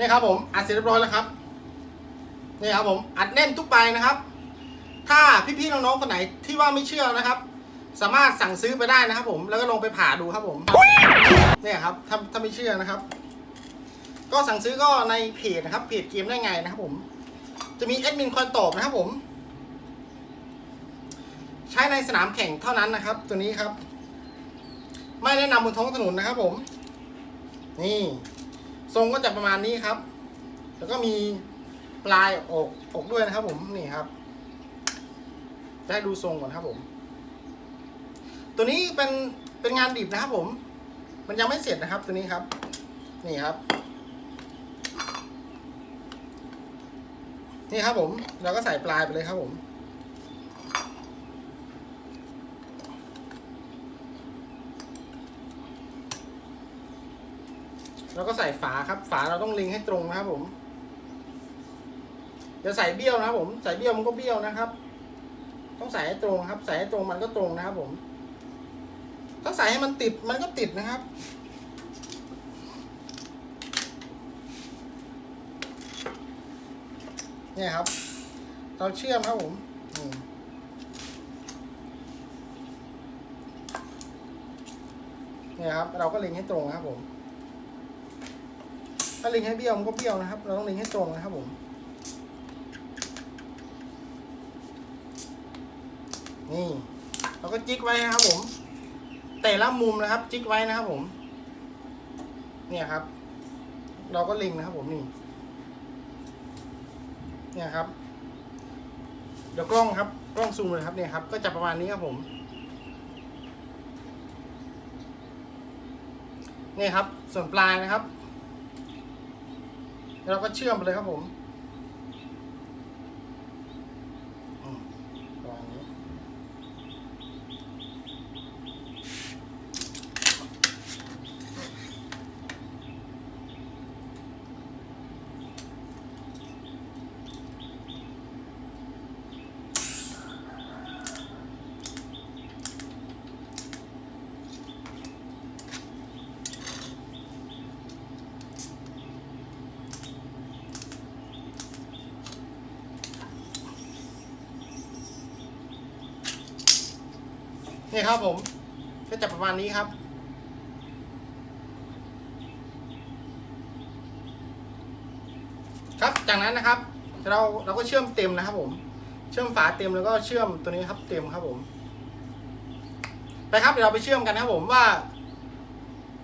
นี่ครับผมอัดเสร็จเรียบร้อยแล้วครับนี่ครับผมอัดแน่นทุกใบนะครับ ถ้าพี่ๆน้องๆคนไหนที่ว่าไม่เชื่อนะครับ สามารถสั่งซื้อไปได้นะครับ ผมแล้วก็ลองไปผ่าดูครับผมเนี่ยครับถ้าถ้าไม่เชื่อนะครับ ก็สั่งซื้อก็ในเพจนะครับเพจเกมได้ไงนะครับ ผม จะมีแอดมินคอยตอบนะครับผม ใช้ในสนามแข่งเท่านั้นนะครับ ตัวนี้ครับ ไม่แนะนำบนท้องถนนนะครับ ผม นี่ ทรงก็จะประมาณนี้ครับ แล้วก็มีปลายอกอกด้วยนะครับ ผมนี่ครับจะให้ดูทรงก่อนครับผม ตัวนี้เป็นเป็นงานดิบนะครับ ผม มันยังไม่เสร็จนะครับ ตัวนี้ครับ นี่ครับ นี่ครับผม เราก็ใส่ปลายไปเลยครับผม แล้วก็ใส่ฝาครับ ฝาเราต้องลิงให้ตรงนะครับผมจะใส่เบี้ยวนะครับผม ใส่เบี้ยวมันก็เบี้ยวนะครับ ต้องใส่ให้ตรงครับ ใส่ให้ตรงมันก็ตรงนะครับผม ถ้าใส่ให้มันติดมันก็ติดนะครับ เนี่ยครับ เราเชื่อมครับผมเนี่ยครับ เราก็ลิงให้ตรงครับผม ถ้าลิงให้เบี้ยวมันก็เบี้ยวนะครับ เราต้องลิงให้ตรงนะครับผม นี่ เราก็จิกไว้นะครับผม แต่ละมุมนะครับ จิกไว้นะครับผม เนี่ยครับ เราก็ลิงนะครับผมนี่ เนี่ยครับ เดี๋ยวกล้องครับ กล้องซูมเลยครับเนี่ยครับ ก็จะประมาณนี้ครับผมนี่ครับ ส่วนปลายนะครับ เราก็เชื่อมไปเลยครับผม นี่ครับผมก็จะประมาณนี้ครับ ครับจากนั้นนะครับ เราเราก็เชื่อมเต็มนะครับผม เชื่อมฝาเต็มแล้วก็เชื่อมตัวนี้ครับเต็มครับผมไปครับเดี๋ยวเราไปเชื่อมกันนะครับผมว่า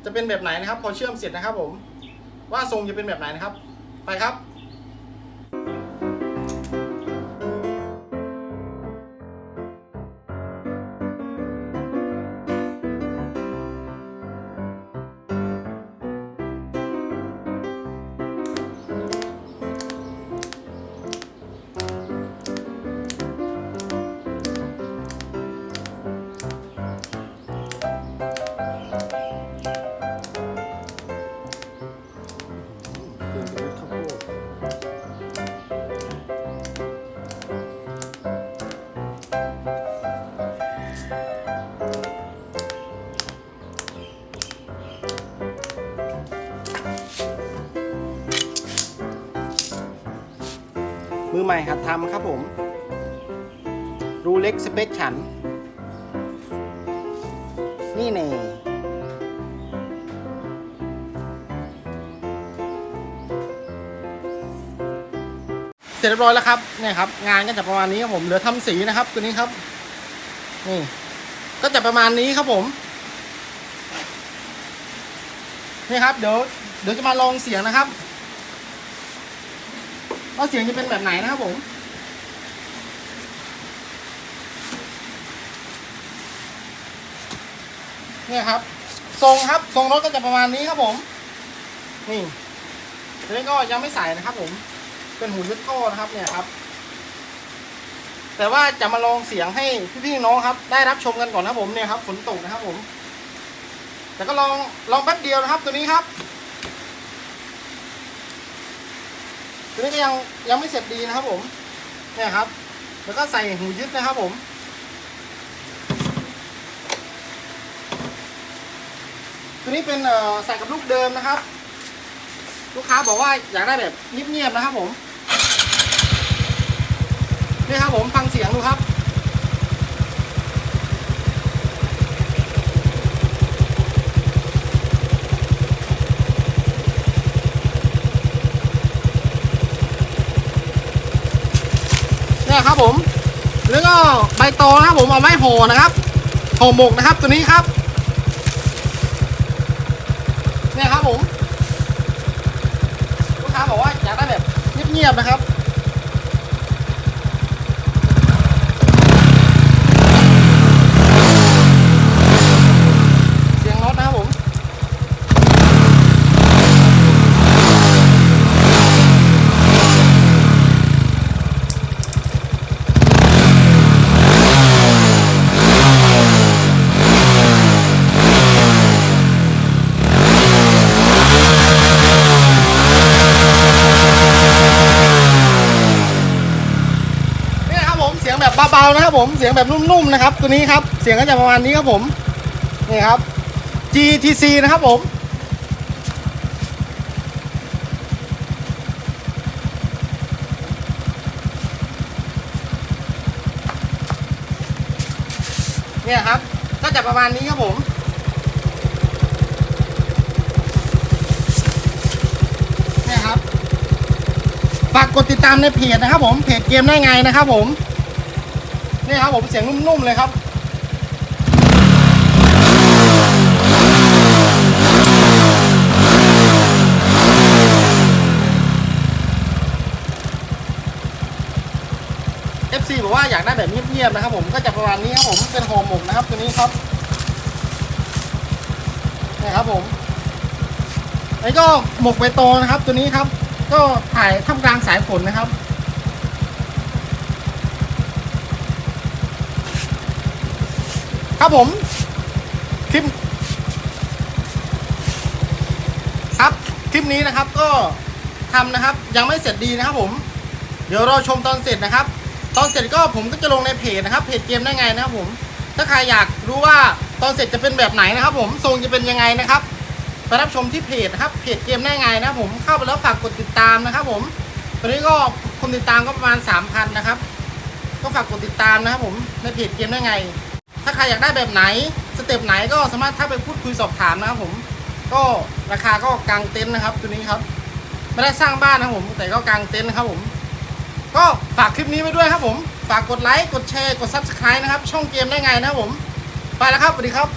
จะเป็นแบบไหนนะครับ พอเชื่อมเสร็จนะครับ ผม ว่าทรงจะเป็นแบบไหนนะครับ ไปครับ มือใหม่หัดทำครับผม รูเล็กสเปคฉัน นี่เน่เสร็จเรียบร้อยแล้วครับเนี่ยครับ งานก็จะประมาณนี้ครับผมเหลือทำสีนะครับตัวนี้ครับ นี่ ก็จะประมาณนี้ครับผมนี่ครับเดี๋ยวเดี๋ยวจะมาลองเสียงนะครับ ว่าเสียงจะเป็นแบบไหนนะครับผมเนี่ยครับ ทรงครับ ทรงรถก็จะประมาณนี้ครับผม นี่ตัวนี้ก็ยังไม่ใส่นะครับ ผม เป็นหูยึดท่อนะครับ เนี่ยครับ แต่ว่าจะมาลองเสียงให้พี่ๆน้องครับ ได้รับชมกันก่อนนะครับผมเนี่ยครับฝนตกนะครับ ผม แต่ก็ลองลองแป๊บเดียวนะครับ ตัวนี้ครับ ตัวนี้ก็ยังยังไม่เสร็จดีนะครับผมเนี่ยครับ แล้วก็ใส่หูยึดนะครับผมตัวนี้เป็นเอ่อใส่กับลูกเดิมนะครับ ลูกค้าบอกว่าอยากได้แบบเงียบๆนะครับผมนี่ครับผมฟังเสียงดูครับ เนี่ยครับผม แล้วก็ใบตองนะครับผมเอาไม้ห่อนะครับห่อหมกนะครับตัวนี้ครับเนี่ยครับผมลูกค้าบอกว่าอยากได้แบบเงียบๆนะครับ เสียงรถนะครับผม เนี่ยครับผมเสียงแบบเบาๆนะครับผมเสียงแบบนุ่มๆนะครับ ตัวนี้ครับเสียงก็จะประมาณนี้ครับผมนี่ครับ GTC นะครับผมเนี่ยครับก็จะประมาณนี้ครับผม เนี่ยครับ ฝากกดติดตามในเพจนะครับผม เพจเกมได้ไงนะครับผม นี่ครับผมเสียงนุ่มๆเลยครับ FC บอกว่าอยากได้แบบเงียบๆนะครับผมก็จะประมาณนี้ครับผมเป็นห่อหมกนะครับตัวนี้ครับนี่ครับผมอันนี้ก็หมกใบตองนะครับ ตัวนี้ครับ ก็ถ่ายท่ามกลางสายฝนนะครับ ครับผมคลิปครับคลิปนี้นะครับก็ทำนะครับ ยังไม่เสร็จดีนะครับผม เดี๋ยวรอชมตอนเสร็จนะครับ ตอนเสร็จก็ผมก็จะลงในเพจนะครับเพจเกมได้ไงนะครับผม ถ้าใครอยากรู้ว่าตอนเสร็จจะเป็นแบบไหนนะครับ ผมทรงจะเป็นยังไงนะครับไปรับชมที่เพจนะครับเพจเกมได้ไงนะครับผมเข้าไปแล้วฝากกดติดตามนะครับ ผมตอนนี้ก็คนติดตามก็ประมาณ3,000นะครับ ก็ฝากกดติดตามนะครับ ผมในเพจเกมได้ไง ถ้าใครอยากได้แบบไหนสเต็ปไหนก็สามารถทักไปพูดคุยสอบถามนะครับผม ก็ราคาก็กลางเต็นท์นะครับตัวนี้ครับ ไม่ได้สร้างบ้านนะครับผม แต่ก็กลางเต็นท์นะครับผม ก็ฝากคลิปนี้ไว้ด้วยครับผม ฝากกดไลค์ กดแชร์ กด Subscribe นะครับ ช่องเกมได้ไงนะครับผม ไปแล้วครับ สวัสดีครับ